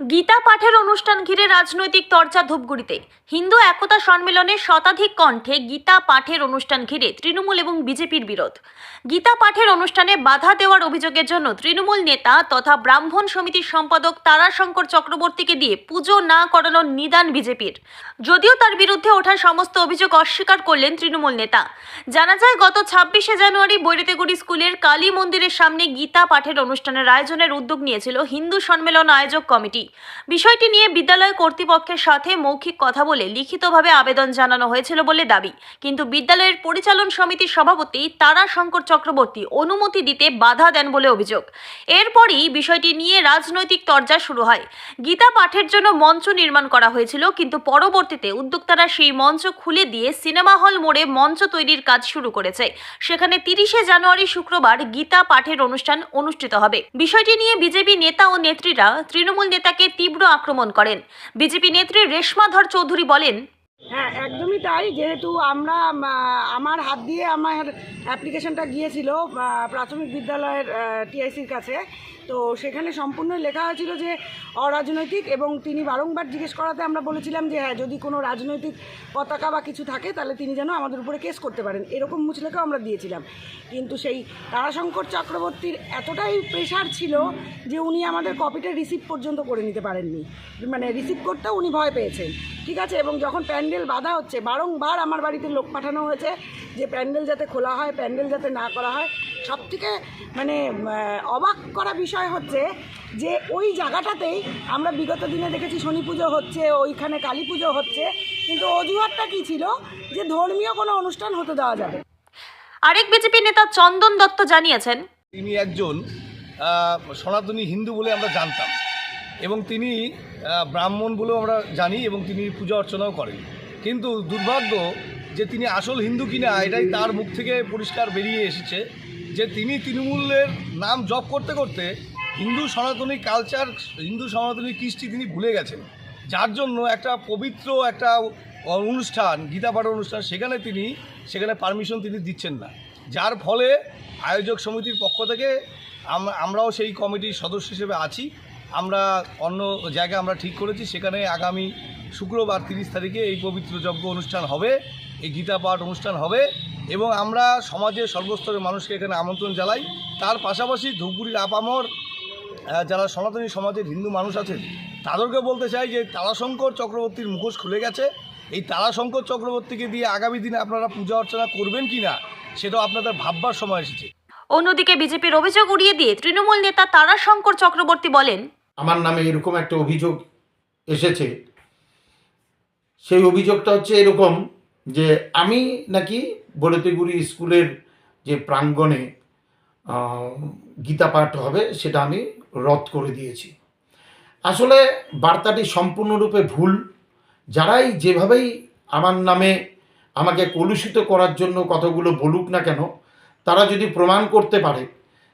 গীতা পাঠের অনুষ্ঠান ঘিরে রাজনৈতিক চর্চা ধূপগুড়িতে। হিন্দু একতা সম্মেলনে শতাধিক কণ্ঠে গীতা পাঠের অনুষ্ঠান ঘিরে তৃণমূল এবং বিজেপির বিরোধ। গীতা পাঠের অনুষ্ঠানে বাধা দেওয়ার অভিযোগের জন্য তৃণমূল নেতা তথা ব্রাহ্মণ সমিতির সম্পাদক তারাশঙ্কর চক্রবর্তীকে দিয়ে পুজো না করানোর নিদান বিজেপির। যদিও তার বিরুদ্ধে ওঠা সমস্ত অভিযোগ অস্বীকার করলেন তৃণমূল নেতা। জানা যায়, গত ছাব্বিশে জানুয়ারি বৈরিতেগুড়ি স্কুলের কালী মন্দিরের সামনে গীতা পাঠের অনুষ্ঠানের আয়োজনের উদ্যোগ নিয়েছিল হিন্দু সম্মেলন আয়োজক কমিটি। বিষয়টি নিয়ে বিদ্যালয় কর্তৃপক্ষের সাথে মৌখিক কথা বলে লিখিতভাবে আবেদন জানানো হয়েছিল বলে দাবি। কিন্তু বিদ্যালয়ের পরিচালন সমিতির সভাপতি তারা শঙ্কর চক্রবর্তী অনুমতি দিতে বাধা দেন বলে অভিযোগ। এরপরই বিষয়টি নিয়ে রাজনৈতিক তরজা শুরু হয়। গীতা পাঠের জন্য মঞ্চ নির্মাণ করা হয়েছিল, কিন্তু পরবর্তীতে উদ্যোক্তারা সেই মঞ্চ খুলে দিয়ে সিনেমা হল মোড়ে মঞ্চ তৈরির কাজ শুরু করেছে। সেখানে তিরিশে জানুয়ারি শুক্রবার গীতা পাঠের অনুষ্ঠান অনুষ্ঠিত হবে। বিষয়টি নিয়ে বিজেপি নেতা ও নেত্রীরা, তৃণমূল নেতাকে তীব্র আক্রমণ করেন। বিজেপি নেত্রী রেশমাধর চৌধুরী বলেন হ্যাঁ একদমই তাই। যেহেতু আমরা আমার হাত দিয়ে আমার অ্যাপ্লিকেশনটা গিয়েছিল প্রাথমিক বিদ্যালয়ের টিআইসির কাছে। তো সেখানে সম্পূর্ণ লেখা হয়েছিল যে অরাজনৈতিক এবং তিনি বারংবার জিজ্ঞেস করাতে আমরা বলেছিলাম যে হ্যাঁ যদি কোনো রাজনৈতিক পতাকা বা কিছু থাকে, তাহলে তিনি যেন আমাদের উপরে কেস করতে পারেন। এরকম মুচলেখাও আমরা দিয়েছিলাম। কিন্তু সেই তারাশঙ্কর চক্রবর্তীর এতটাই প্রেশার ছিল যে, উনি আমাদের কপিটা রিসিভ পর্যন্ত করে নিতে পারেননি। মানে রিসিভ করতেও উনি ভয় পেয়েছেন। ঠিক আছে? এবং যখন প্যান্ডেল বাধা হচ্ছে বারংবার আমার বাড়িতে লোক পাঠানো হয়েছে যে প্যান্ডেল যাতে খোলা হয় প্যান্ডেল যাতে না করা হয়। সবথেকে মানে অবাক করা বিষয় হচ্ছে যে ওই জায়গাটাতেই আমরা বিগত দিনে দেখেছি শনি পুজো হচ্ছে ওইখানে কালী পুজো হচ্ছে। কিন্তু অজুহাতটা কী ছিল? যে ধর্মীয় কোনো অনুষ্ঠান হতে দেওয়া যাবে। আরেক বিজেপি নেতা চন্দন দত্ত জানিয়েছেন তিনি একজন সনাতনী হিন্দু বলে আমরা জানতাম। এবং তিনি ব্রাহ্মণ বলেও আমরা জানি এবং তিনি পূজা অর্চনাও করেন। কিন্তু দুর্ভাগ্য যে তিনি আসল হিন্দু কিনা, এটাই তার মুখ থেকে পরিষ্কার বেরিয়ে এসেছে যে তিনি তৃণমূলের নাম জপ করতে করতে হিন্দু সনাতনী কালচার, হিন্দু সনাতনী কৃষ্টি তিনি ভুলে গেছেন। যার জন্য একটা পবিত্র একটা অনুষ্ঠান, গীতা পাঠ অনুষ্ঠান, সেখানে তিনি, সেখানে পারমিশন তিনি দিচ্ছেন না। যার ফলে আয়োজক সমিতির পক্ষ থেকে আমরাও সেই কমিটির সদস্য হিসেবে আছি। আমরা অন্য জায়গায় আমরা ঠিক করেছি, সেখানে আগামী শুক্রবার তিরিশ তারিখে এই পবিত্র যজ্ঞ অনুষ্ঠান হবে, এই গীতা পাঠ অনুষ্ঠান হবে এবং আমরা সমাজের সর্বস্তরের মানুষকে এখানে আমন্ত্রণ জানাই। তার পাশাপাশি ধূপগুড়ির আপামর যারা সনাতনী সমাজের হিন্দু মানুষ আছেন, তাদেরকে বলতে চাই যে তারাশঙ্কর চক্রবর্তীর মুখোশ খুলে গেছে। এই তারাশঙ্কর চক্রবর্তীকে দিয়ে আগামী দিনে আপনারা পূজা অর্চনা করবেন কি না সেটাও আপনাদের ভাববার সময় এসেছে। অন্যদিকে বিজেপির অভিযোগ উড়িয়ে দিয়ে তৃণমূল নেতা তারাশঙ্কর চক্রবর্তী বলেন আমার নামে এরকম একটা অভিযোগ এসেছে। সেই অভিযোগটা হচ্ছে এরকম যে আমি নাকি বলতেগুড়ি স্কুলের যে প্রাঙ্গণে গীতা পাঠ হবে সেটা আমি রদ করে দিয়েছি। আসলে বার্তাটি সম্পূর্ণরূপে ভুল। যারাই যেভাবেই আমার নামে আমাকে কলুষিত করার জন্য কতগুলো বলুক না কেন, তারা যদি প্রমাণ করতে পারে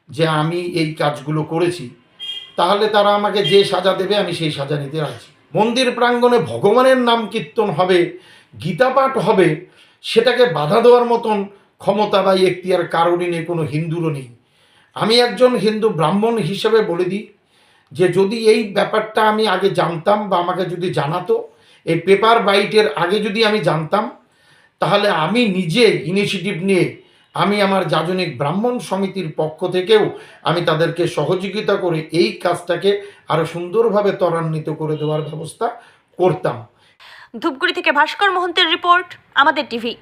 যে আমি এই কাজগুলো করেছি তাহলে তারা আমাকে যে সাজা দেবে, আমি সেই সাজা নিতে রাজি। মন্দির প্রাঙ্গণে ভগবানের নাম কীর্তন হবে গীতাপাঠ হবে, সেটাকে বাধা দেওয়ার মতন ক্ষমতা বা এখতিয়ার কারণই নেই, কোনো হিন্দুরও নেই। আমি একজন হিন্দু ব্রাহ্মণ হিসেবে বলে দিই যে, যদি এই ব্যাপারটা আমি আগে জানতাম বা আমাকে যদি জানাতো, এই পেপার বাইটের আগে যদি আমি জানতাম, তাহলে আমি নিজে ইনিশিয়েটিভ নিয়ে আমি আমার যাজনিক ব্রাহ্মণ সমিতির পক্ষ থেকেও আমি তাদেরকে সহযোগিতা করে এই কাজটাকে আরও সুন্দরভাবে ত্বরান্বিত করে দেওয়ার ব্যবস্থা করতাম। ধূপগুড়ি থেকে ভাস্কর মহন্তের রিপোর্ট, আমাদের টিভি।